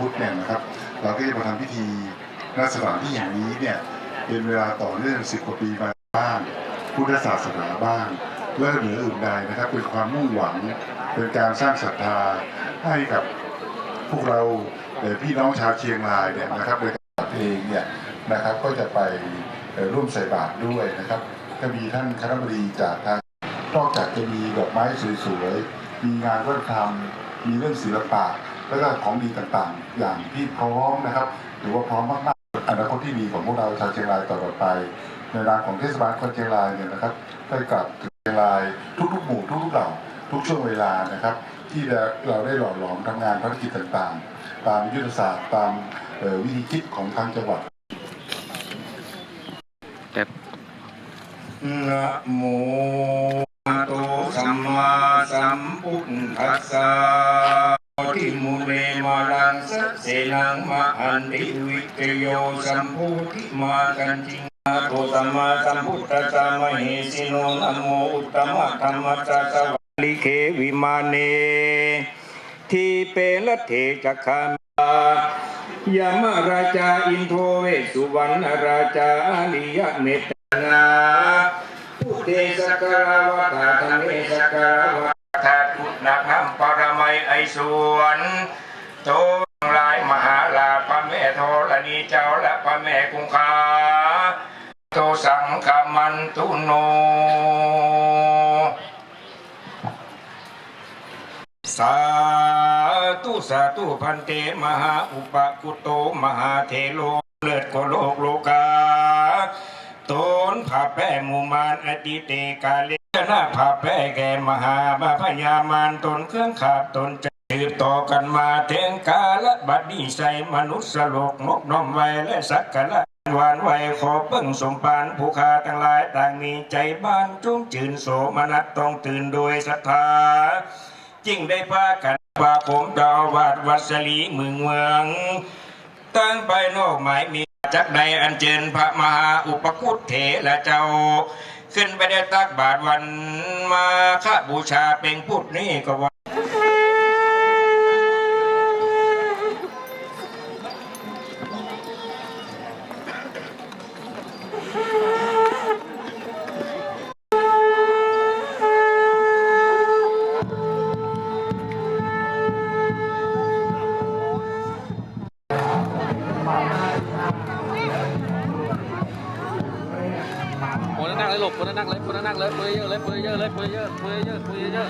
พุธเนี่ยนะครับ เราก็จะมาทำพิธีณสถานที่แห่งนี้เนี่ยเป็นเวลาต่อเนื่องสิบกว่าปีมาบ้างพุทธศาสนาบ้างและเหนืออื่นใดนะครับ เป็นความมุ่งหวังเป็นการสร้างศรัทธาให้กับพวกเราเพี่น้องชาวเชียงรายเนี่ยนะครับโดยการเพลงเนี่ยนะครับก็จะไปร่วมใส่บาตรด้วยนะครับ ก็มีท่านคณะบดีจากทางนอกจากจะมีดอกไม้สวยๆมีงานวัฒนธรรมมีเรื่องศิลปะ แล้วก็ของดีต่างๆ อย่างที่พร้อมนะครับหรือว่าพร้อมมากๆอนาคตที่ดีของพวกเราชาวเชียงรายต่อไป ในนามของเทศบาลคนเชียงรายเนี่ยนะครับได้กลับถึงเชียงรายทุกๆหมู่ทุกๆเหล่าทุกช่วงเวลานะครับ ที่เราได้หล่อหลอมทำงานภารกิจต่างๆ ตามยุทธศาสตร์ตามวิธีคิดของทางจังหวัดนะโมอะโตสัมมาสัมพุทธัสสะ ติวิกโยสัมพุทธิมากันจิงอะโตสัมมาสัมพุทธัสสะมเหสิโนนะโมอุตตมะธรรมจัสสะลิเควิมาเนทีเปละเทจักขามายามราชาอินโทเวสุวรรณราชาอาลิยะเมตนาพุทเทสกราวะตาธรรมเอสกราวะตาทุตนะธรรมปรมัยไอสวนโตทั้งหลายมหาลาพระแม่โทรณี เจ้าและพระแม่คงคาโตสังฆมันตุโน สาธุสาธุพันเตมหาอุปกุโตมหาเทโลเลิศกโลกโลกาตนผาแป้มู่มานอดีเตกาเลนาผาแป้แกมหาบาพญามานตนเครื่องขาบตนจ ต่อกันมาเทงกาละบัดนี้ใส่มนุษย์สโลกนกน้อมไว้และสักกะละหวานไหวขอเพิ่งสมปานผู้ขาทั้งหลายต่างมีใจบ้านจุ้งจืนโสมนัสต้องตื่นโดยศรัทธายิ่งได้พากันพาผมดาววาดวัสลีเมืองเมือง ตั้งไปนอกหมายมีจักใดอันเจิญพระมหาอุปคุตเถระเจ้า ขึ้นไปได้ตักบาทวันมาฆบูชาเป็นพุทธนี่ก็ว่า คนนั่งเลยหลบคนนั่งเลยคนนั่งเลยปืนเยอะเลยปืนเยอะเลยปืนเยอะปืนเยอะ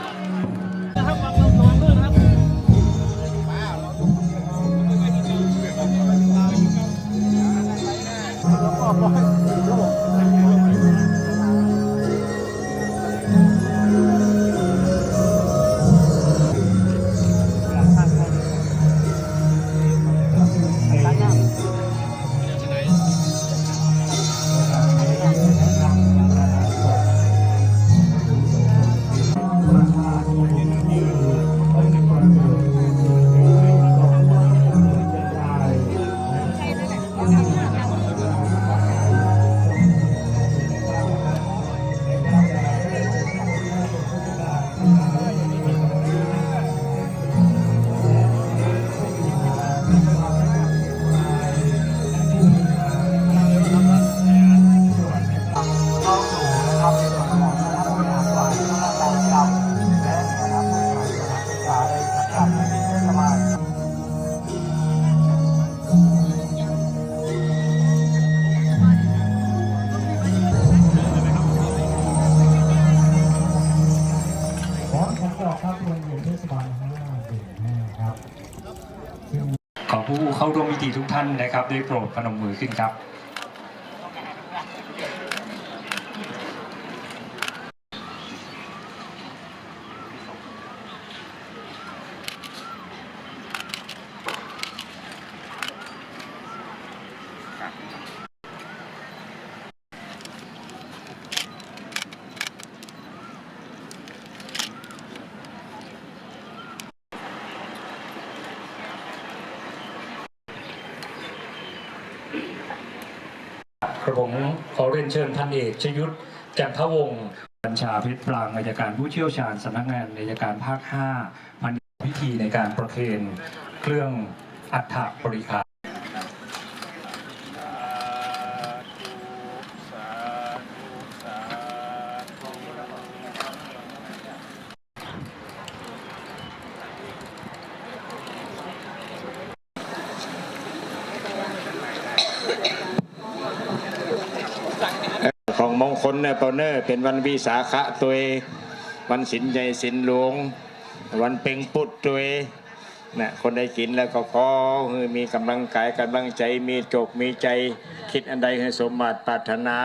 ปืนเยอะขอ ผู้เข้าร่วมพิธีทุกท่านนะครับ ได้โปรดพนมมือขึ้นครับ ผมขอเรียนเชิญท่านเอกชยุทธจันทวงศ์บัญชาเพชรปรางอัยการผู้เชี่ยวชาญสำนักงานอัยการภาค5มันพิธีในการประเคนเครื่องอัฐบริคาร คนเนอร์เปาเนอร์เป็นวันวิสาขะตัวเองวันสินใหญ่สินหลวง วันเป็งปุดตัวเองนะคนได้กินแล้วก็ขอมีกำลังกายกำลังใจมีจกมีใจ คิดอันใดให้สมบัติปรารถนา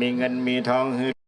มีเงินมีทอง